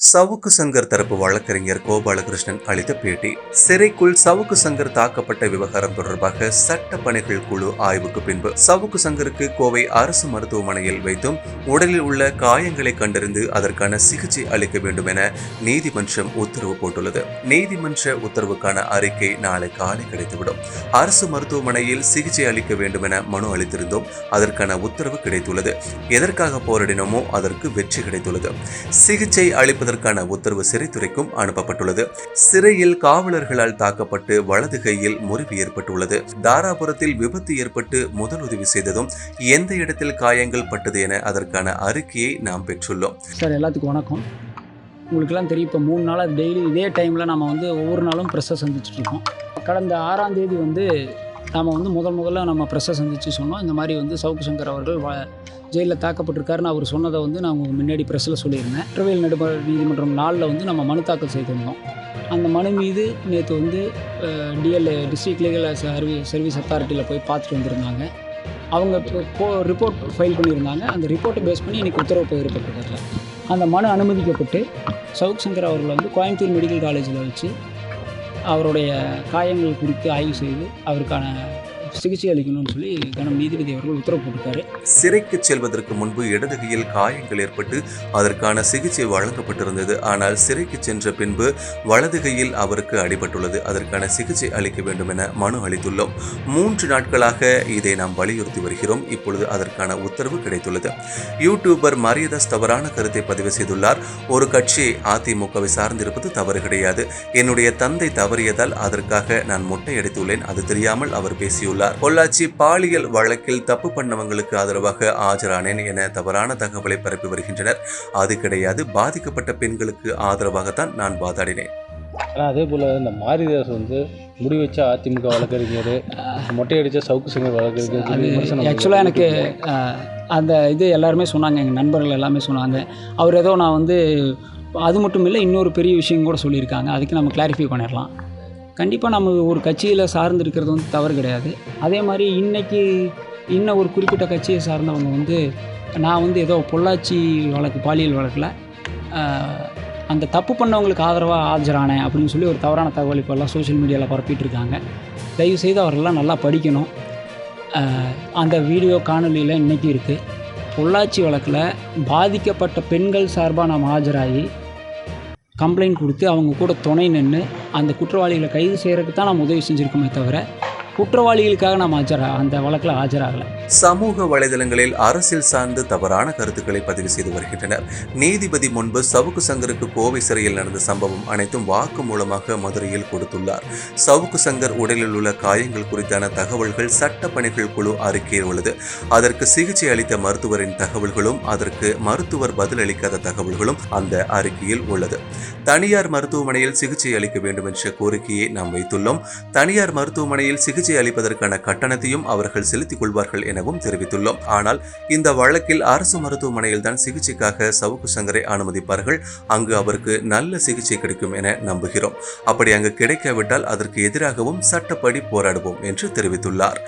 சவுக்கு சங்கர் தரப்பு வழக்கறிஞர் கோபாலகிருஷ்ணன் அளித்த பேட்டி. சிறைக்குள் சவுக்கு சங்கர் தாக்கப்பட்ட விவகாரம் தொடர்பாக சட்ட பணிகள் குழு ஆய்வுக்கு பின்பு சவுக்கு சங்கருக்கு கோவை அரசு மருத்துவமனையில் வைத்தும் உடலில் உள்ள காயங்களை கண்டறிந்து அதற்கான சிகிச்சை அளிக்க வேண்டும் என நீதிமன்றம் உத்தரவு போட்டுள்ளது. நீதிமன்ற உத்தரவுக்கான அறிக்கை நாளை காலை கிடைத்துவிடும். அரசு மருத்துவமனையில் சிகிச்சை அளிக்க வேண்டும் என மனு அளித்திருந்தோம். அதற்கான உத்தரவு கிடைத்துள்ளது. எதற்காக போராடினோமோ அதற்கு வெற்றி கிடைத்துள்ளது. சிகிச்சை அளிப்பதற்கான உத்தரவு சிறைத்துறைக்கும் அனுப்பப்பட்டுள்ளது. சிறையில் காவலர்களால் தாக்கப்பட்டு வலது கையில் முறிவு ஏற்பட்டுள்ளது. தாராபுரத்தில் விபத்து ஏற்பட்டு முதலுதவி செய்ததும் எந்த இடத்தில் காயங்கள் பட்டது என அதற்கான அறிக்கையை நாம் பெற்றுள்ளோம். சார் எல்லாத்துக்கும் வணக்கம். உங்களுக்கெல்லாம் தெரியும் இப்போ மூணு நாளாக டெய்லி இதே டைமில் நம்ம வந்து ஒவ்வொரு நாளும் ப்ரெஸ்ஸை சந்திச்சுட்ருக்கோம் கடந்த ஆறாம் தேதி வந்து நாம் வந்து முதல் முதல்ல நம்ம ப்ரெஸ்ஸை சந்தித்து சொன்னோம். இந்த மாதிரி வந்து சவுக்கு சங்கர் அவர்கள் வ ஜெயிலில் தாக்கப்பட்டிருக்காருன்னு அவர் சொன்னதை வந்து நான் உங்களுக்கு முன்னாடி ப்ரெஸ்ஸில் சொல்லியிருந்தேன். குற்றவியல் நடுவர் நீதிமன்றம் நாளில் வந்து நம்ம மனு தாக்கல் செய்திருந்தோம். அந்த மனு மீது நேற்று வந்து டிஎல்ஏ டிஸ்ட்ரிக்ட் லீகல் சர்வி சர்வீஸ் அத்தாரிட்டியில் போய் பார்த்துட்டு வந்திருந்தாங்க. அவங்க இப்போ ரிப்போர்ட் ஃபைல் பண்ணியிருந்தாங்க. அந்த ரிப்போர்ட்டை பேஸ் பண்ணி இன்றைக்கி உத்தரவு பகிரப்பட்டிருக்காரு அந்த மனு அனுமதிக்கப்பட்டு சவுக் சங்கர் அவர்களை வந்து கோயம்புத்தூர் மெடிக்கல் காலேஜில் வச்சு அவருடைய காயங்கள் குறித்து ஆய்வு செய்து அவருக்கான சிகிச்சை அளிக்கணும்னு சொல்லி கணம் நீதிபதி அவர்கள் உத்தரவு போட்டிருக்காரு. சிறைக்கு செல்வதற்கு முன்பு இடது கையில் காயங்கள் ஏற்பட்டு அதற்கான சிகிச்சை வழங்கப்பட்டிருந்தது. ஆனால் சிறைக்கு சென்ற பின்பு வலது கையில் அவருக்கு அடிபட்டுள்ளது. அதற்கான சிகிச்சை அளிக்க வேண்டும் என மனு அளித்துள்ளோம். மூன்று நாட்களாக இதை நாம் வலியுறுத்தி வருகிறோம். இப்பொழுது அதற்கான உத்தரவு கிடைத்துள்ளது. யூடியூபர் மரியதாஸ் தவறான கருத்தை பதிவு செய்துள்ளார். ஒரு கட்சி அதிமுகவை சார்ந்திருப்பது தவறு கிடையாது. என்னுடைய தந்தை தவறியதால் அதற்காக நான் முட்டை அடித்துள்ளேன். அது தெரியாமல் அவர் பேசியுள்ளார். பொள்ளாச்சி பாலியல் வழக்கில் தப்பு பண்ணவங்களுக்கு ஆதரவாக ஆஜரானேன் என தவறான தகவலை பரப்பி வருகின்றனர். அது கிடையாது பாதிக்கப்பட்ட பெண்களுக்கு ஆதரவாகத்தான் நான் வாதாடினேன். ஆனால் அதே போல் இந்த மாரிதாஸ் வந்து முடி வச்ச அதிமுக வழக்கறிஞர் மொட்டை அடித்த சவுக்கு சங்கர் வழக்கறிஞர் ஆக்சுவலாக எனக்கு அந்த இது எல்லாருமே சொன்னாங்க எங்கள் நண்பர்கள் எல்லாமே சொன்னாங்க. அவர் ஏதோ நான் வந்து அது மட்டும் இல்லை இன்னொரு பெரிய விஷயம் கூட சொல்லியிருக்காங்க. அதுக்கு நம்ம கிளாரிஃபை பண்ணிடலாம். கண்டிப்பாக நம்ம ஒரு கட்சியில் சார்ந்து இருக்கிறது வந்து தவறு கிடையாது. அதே மாதிரி இன்றைக்கி இன்னும் ஒரு குறிப்பிட்ட கட்சியை சார்ந்தவங்க வந்து நான் வந்து ஏதோ பொள்ளாச்சி வழக்கு பாலியல் வழக்கில் அந்த தப்பு பண்ணவங்களுக்கு ஆதரவாக ஆஜரானேன் அப்படின்னு சொல்லி ஒரு தவறான தகவல் இப்போல்லாம் சோஷியல் மீடியாவில் பரப்பிட்டு இருக்காங்க தயவு செய்து அவரெல்லாம் நல்லா படிக்கணும். அந்த வீடியோ காணொலியில் இன்றைக்கி இருக்குது பொள்ளாச்சி வழக்கில் பாதிக்கப்பட்ட பெண்கள் சார்பாக நாம் ஆஜராகி கம்ப்ளைண்ட் கொடுத்து அவங்க கூட துணை நின்று அந்த குற்றவாளிகளை கைது செய்கிறதுக்கு தான் நம்ம உதவி செஞ்சுருக்கோமே தவிர குற்றவாளிகளுக்காக நாம் ஆஜரா அந்த வழக்கில் ஆஜராகலை. சமூக வலைதளங்களில் அரசியல் சார்ந்து தவறான கருத்துக்களை பதிவு செய்து வருகின்றனர். நீதிபதி முன்பு சவுக்கு சங்கருக்கு கோவை சிறையில் நடந்த சம்பவம் அனைத்தும் வாக்கு மூலமாக மதுரையில் கொடுத்துள்ளார். சவுக்கு சங்கர் உடலில் உள்ள காயங்கள் குறித்தான தகவல்கள் சட்ட பணிகள் குழு அறிக்கையில் உள்ளது. அதற்கு சிகிச்சை அளித்த மருத்துவரின் தகவல்களும் அதற்கு மருத்துவர் பதிலளிக்காத தகவல்களும் அந்த அறிக்கையில் உள்ளது. தனியார் மருத்துவமனையில் சிகிச்சை அளிக்க வேண்டும் என்ற கோரிக்கையை நாம் வைத்துள்ளோம். தனியார் மருத்துவமனையில் சிகிச்சை சிகிச்சை அளிப்பதற்கான கட்டணத்தையும் அவர்கள் செலுத்திக் கொள்வார்கள் எனவும் தெரிவித்துள்ளோம். ஆனால் இந்த வழக்கில் அரசு மருத்துவமனையில் தான் சிகிச்சைக்காக சவுக்கு சங்கரை அனுமதிப்பார்கள். அங்கு அவருக்கு நல்ல சிகிச்சை கிடைக்கும் என நம்புகிறோம். அப்படி அங்கு கிடைக்காவிட்டால் அதற்கு எதிராகவும் சட்டப்படி போராடுவோம் என்று தெரிவித்துள்ளார்.